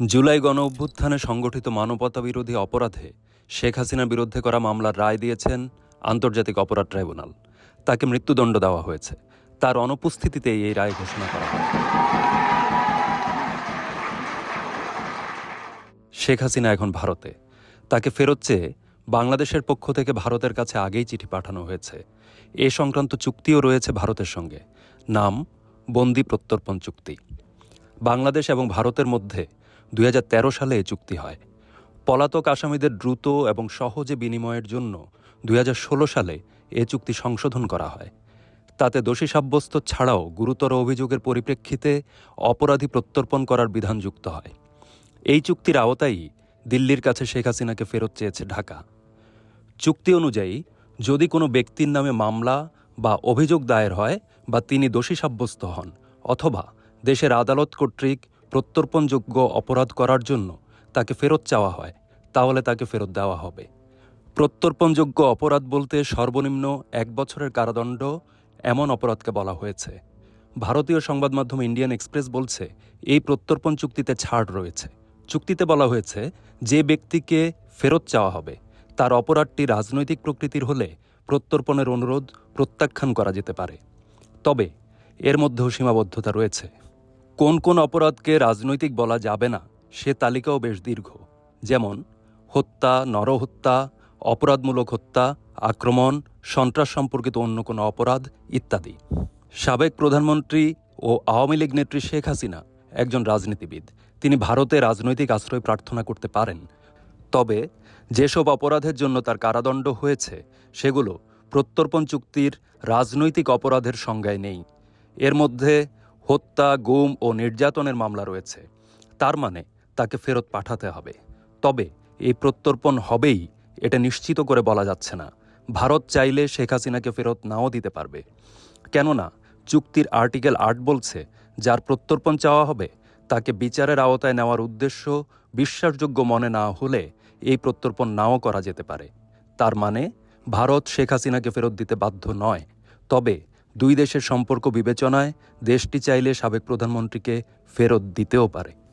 জুলাই গণ অভ্যুত্থানে সংগঠিত মানবতা বিরোধী অপরাধে শেখ হাসিনার বিরুদ্ধে করা মামলার রায় দিয়েছেন আন্তর্জাতিক অপরাধ ট্রাইব্যুনাল। তাকে মৃত্যুদণ্ড দেওয়া হয়েছে। তার অনুপস্থিতিতেই এই রায় ঘোষণা করা হয়। শেখ হাসিনা এখন ভারতে। তাকে ফেরত চেয়ে বাংলাদেশের পক্ষ থেকে ভারতের কাছে আগেই চিঠি পাঠানো হয়েছে। এ সংক্রান্ত চুক্তিও রয়েছে ভারতের সঙ্গে। নাম বন্দি প্রত্যর্পণ চুক্তি। বাংলাদেশ এবং ভারতের মধ্যে দুই হাজার তেরো সালে এ চুক্তি হয়। পলাতক আসামিদের দ্রুত এবং সহজে বিনিময়ের জন্য দুই হাজার ষোলো সালে এ চুক্তি সংশোধন করা হয়। তাতে দোষী সাব্যস্ত ছাড়াও গুরুতর অভিযোগের পরিপ্রেক্ষিতে অপরাধী প্রত্যর্পণ করার বিধান যুক্ত হয়। এই চুক্তির আওতায় দিল্লির কাছে শেখ হাসিনাকে ফেরত চেয়েছে ঢাকা। চুক্তি অনুযায়ী, যদি কোনো ব্যক্তির নামে মামলা বা অভিযোগ দায়ের হয় বা তিনি দোষী সাব্যস্ত হন অথবা দেশের আদালত কর্তৃক প্রত্যর্পণযোগ্য অপরাধ করার জন্য তাকে ফেরত চাওয়া হয়, তাহলে তাকে ফেরত দেওয়া হবে। প্রত্যর্পণযোগ্য অপরাধ বলতে সর্বনিম্ন এক বছরের কারাদণ্ড এমন অপরাধকে বলা হয়েছে। ভারতীয় সংবাদ মাধ্যম ইন্ডিয়ান এক্সপ্রেস বলছে, এই প্রত্যর্পণ চুক্তিতে ছাড় রয়েছে। চুক্তিতে বলা হয়েছে, যে ব্যক্তিকে ফেরত চাওয়া হবে, তার অপরাধটি রাজনৈতিক প্রকৃতির হলে প্রত্যর্পণের অনুরোধ প্রত্যাখ্যান করা যেতে পারে। তবে এর মধ্যেও সীমাবদ্ধতা রয়েছে। কোন কোন অপরাধকে রাজনৈতিক বলা যাবে না, সে তালিকাও বেশ দীর্ঘ। যেমন, হত্যা, নরহত্যা, অপরাধমূলক হত্যা, আক্রমণ, সন্ত্রাস সম্পর্কিত অন্য কোনো অপরাধ ইত্যাদি। সাবেক প্রধানমন্ত্রী ও আওয়ামী লীগ নেত্রী শেখ হাসিনা একজন রাজনীতিবিদ। তিনি ভারতে রাজনৈতিক আশ্রয় প্রার্থনা করতে পারেন। তবে, যেসব অপরাধের জন্য তার কারাদণ্ড হয়েছে, সেগুলো প্রত্যর্পণ চুক্তির রাজনৈতিক অপরাধের সংজ্ঞায় নেই। এর মধ্যে হত্যা, গুম ও নির্যাতনের মামলা রয়েছে। তার মানে তাকে ফেরত পাঠাতে হবে। তবে এই প্রত্যর্পণ হবেই, এটা নিশ্চিত করে বলা যাচ্ছে না। ভারত চাইলে শেখ হাসিনাকে ফেরত নাও দিতে পারবে। কেননা চুক্তির আর্টিকেল আট বলছে, যার প্রত্যর্পণ চাওয়া হবে, তাকে বিচারের আওতায় নেওয়ার উদ্দেশ্য বিশ্বাসযোগ্য মনে না হলে এই প্রত্যর্পণ নাও করা যেতে পারে। তার মানে ভারত শেখ হাসিনাকে ফেরত দিতে বাধ্য নয়। তবে দুই দেশের সম্পর্ক বিবেচনায় দেশটি চাইলে সাবেক প্রধানমন্ত্রীকে ফেরত দিতেও পারে।